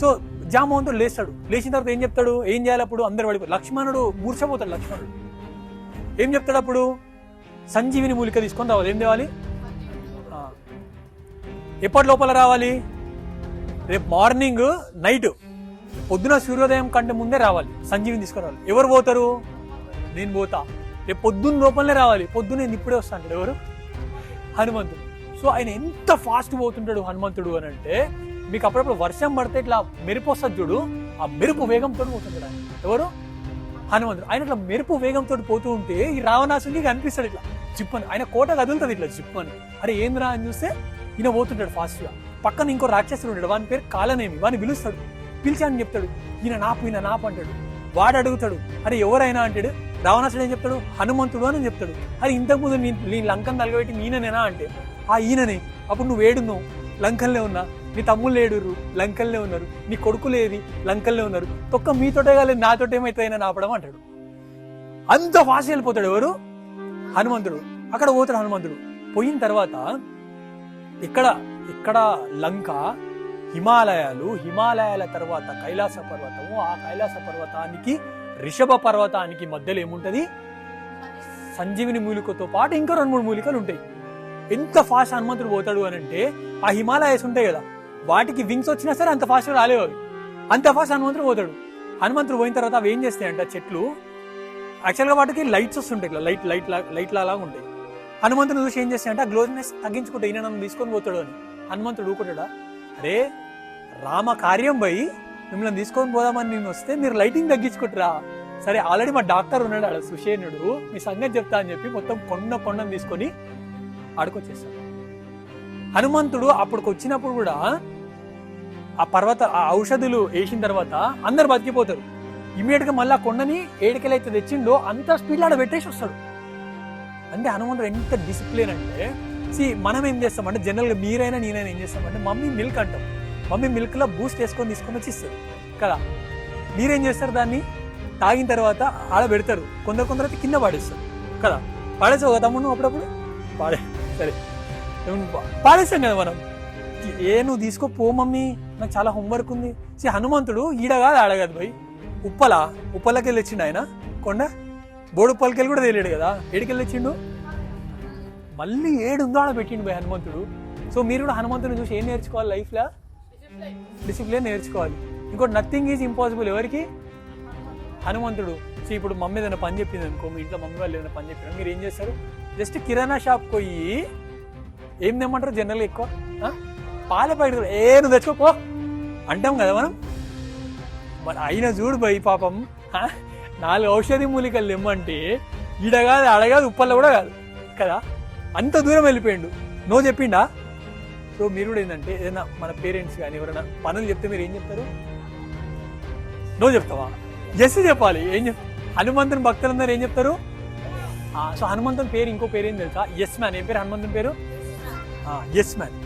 So జామోహన్తో లేస్తాడు. లేచిన తర్వాత ఏం చెప్తాడు? ఏం చేయాలి అప్పుడు? అందరు పడిపోయి లక్ష్మణుడు మూర్చపోతాడు లక్ష్మణుడు. ఏం చెప్తాడు అప్పుడు? సంజీవిని మూలిక తీసుకొని రావాలి. ఏం తేవాలి? ఎప్పటి లోపల రావాలి? రేపు మార్నింగ్ నైట్. పొద్దున సూర్యోదయం కంటే ముందే రావాలి. సంజీవిని తీసుకురావాలి. ఎవరు పోతారు? నేను పోతా. రేపు పొద్దున్న లోపలనే రావాలి. పొద్దున్న నేను ఇప్పుడే వస్తా ఎవరు? హనుమంతుడు. సో ఆయన ఎంత ఫాస్ట్ పోతుంటాడు హనుమంతుడు అని అంటే మీకు అప్పుడప్పుడు వర్షం పడితే ఇట్లా మెరుపు వస్తుంది చూడు ఆ మెరుపు వేగంతో పోతుంది ఆయన ఎవరు? హనుమంతుడు. ఆయన ఇట్లా మెరుపు వేగంతో పోతూ ఉంటే ఈ రావణాసునికి కనిపిస్తాడు ఇట్లా. చిప్పని ఆయన కోట కదులుతుంది ఇట్లా చిప్పని అరే ఏంద్రా అని చూస్తే ఈయన పోతుంటాడు ఫాస్ట్గా. పక్కన ఇంకో రాక్షసుడు ఉంటాడు వాని పేరు కాలనేమి. వాని పిలుస్తాడు. పిలిచి అని చెప్తాడు. ఈయన నాపు ఈయన నాపు అంటాడు. వాడు అడుగుతాడు అరే ఎవరైనా? అంటాడు. రావణాసుడు ఏం చెప్తాడు? హనుమంతుడు అని చెప్తాడు. అరే ఇంతకుముందు నీ నీ లంకను తలగబెట్టి నేననేనా? అంటే ఆ ఈయననే. అప్పుడు నువ్వు వేడున్నావు లంకల్లే ఉన్నా? నీ తమ్ముళ్ళు ఏడుర్రు లంకల్లే ఉన్నారు. నీ కొడుకులు ఏది లంకల్లే ఉన్నారు. తొక్క మీతోటే కాలేదు నాతోటే ఏమైతే నాపడం అంటాడు. అంత ఫాస్ట్ వెళ్ళిపోతాడు ఎవరు? హనుమంతుడు. అక్కడ పోతాడు హనుమంతుడు. పోయిన తర్వాత ఇక్కడ ఇక్కడ లంక హిమాలయాలు హిమాలయాల తర్వాత కైలాస పర్వతము ఆ కైలాస పర్వతానికి రిషభ పర్వతానికి మధ్యలో ఏముంటది? సంజీవిని మూలికతో పాటు ఇంకా రెండు మూడు మూలికలు ఉంటాయి. ఎంత ఫాస్ట్ హనుమంతుడు పోతాడు అని అంటే ఆ హిమాలయస్ ఉంటాయి కదా వాటికి వింగ్స్ వచ్చినా సరే అంత ఫాస్ట్గా రాలేవు. అవి అంత ఫాస్ట్ హనుమంతుడు పోతాడు. హనుమంతుడు పోయిన తర్వాత అవి ఏం చేస్తాయంట? చెట్లు. యాక్చువల్గా వాటికి లైట్స్ వస్తుంటాయి ఇట్లా. లైట్ లైట్ లైట్ లాగా ఉంటాయి. హనుమంతుని చూసి ఏం చేస్తాయంటే? ఆ గ్లోజినెస్ తగ్గించుకుంటే ఈయన నన్ను తీసుకొని పోతాడు అని. హనుమంతుడు ఊకుంటాడా అరే రామ కార్యం పోయి మిమ్మల్ని తీసుకొని పోదామని నేను వస్తే మీరు లైటింగ్ తగ్గించుకుంటారా? సరే ఆల్రెడీ మా డాక్టర్ ఉన్నాడు ఆడ సుషేనుడు మీ సంగతి చెప్తా అని చెప్పి మొత్తం కొండ కొండను తీసుకొని ఆడుకొచ్చేస్తాడు. హనుమంతుడు అప్పటికి వచ్చినప్పుడు కూడా ఆ పర్వత ఆ ఔషధులు వేసిన తర్వాత అందరు బతికిపోతారు. ఇమీడియట్గా మళ్ళీ కొండని ఏడికెళ్ళైతే తెచ్చిండో అంత స్పీడ్ ఆడ పెట్టేసి వస్తాడు. అంటే హనుమంతుడు ఎంత డిసిప్లిన్ అంటే సి మనం ఏం చేస్తామంటే జనరల్గా మీరైనా నేనైనా ఏం చేస్తామంటే మమ్మీ మిల్క్ అంటాం. మమ్మీ మిల్క్లో బూస్ట్ వేసుకొని తీసుకొని వచ్చి ఇస్తారు. కదా? మీరేం చేస్తారు దాన్ని? తాగిన తర్వాత ఆడ పెడతారు. కొందరు కొందరు అయితే కింద పాడేస్తారు. కదా? పాడేసావు కదా తమ్ముడు అప్పుడప్పుడు? పాడే సరే. పాడేస్తాం కదా మనం. ఏ నువ్వు తీసుకో పో మమ్మీ నాకు చాలా హోంవర్క్ ఉంది. సి హనుమంతుడు ఈడ కాదు ఆడ ఉప్పల ఉప్పలకి వెళ్ళి వచ్చిండు ఆయన. కొండ బోడు ఉప్పలకెళ్ళి కూడా తెలియడు కదా. ఏడికెళ్ళి వచ్చిండు మళ్ళీ ఏడుందో ఆడ పెట్టిండు పోయి హనుమంతుడు. సో మీరు కూడా హనుమంతుని చూసి ఏం నేర్చుకోవాలి లైఫ్లో డిసిప్లిన్ నేర్చుకోవాలి. ఇంకోటి నథింగ్ ఈజ్ ఇంపాసిబుల్ ఎవరికి? హనుమంతుడు. సో ఇప్పుడు మమ్మీ ఏదైనా పని చెప్పింది అనుకో మీ ఇంట్లో మమ్మీ వాళ్ళు ఏదైనా పని చెప్పిన మీరు ఏం చేస్తారు? జస్ట్ కిరాణా షాప్ పోయి ఏం తెమ్మంటారు జనరల్గా ఎక్కువ? ఆ? పాల ప్యాకెట్ ఏ నువ్వు తెచ్చుకోపో అంటాం కదా మనం. మరి అయినా చూడు పోయి పాపం నాలుగు ఔషధి మూలికలు తెమ్మంటే ఈడ కాదు ఆడ ఉప్పల్లో కూడా కాదు కదా? అంత దూరం వెళ్ళిపోయిండు. నో చెప్పిండా? సో మీరు కూడా ఏంటంటే ఏదైనా మన పేరెంట్స్ కానీ ఎవరైనా పనులు చెప్తే మీరు ఏం చెప్తారు? నో చెప్తావా? ఎస్ చెప్పాలి ఏం చెప్? హనుమంతుని భక్తులందరూ ఏం చెప్తారు? ఆ, సో హనుమంతుని పేరు ఇంకో పేరు ఏం తెలుసా? ఎస్ మ్యాన్ ఏం పేరు? హనుమంతుని పేరు? Yes man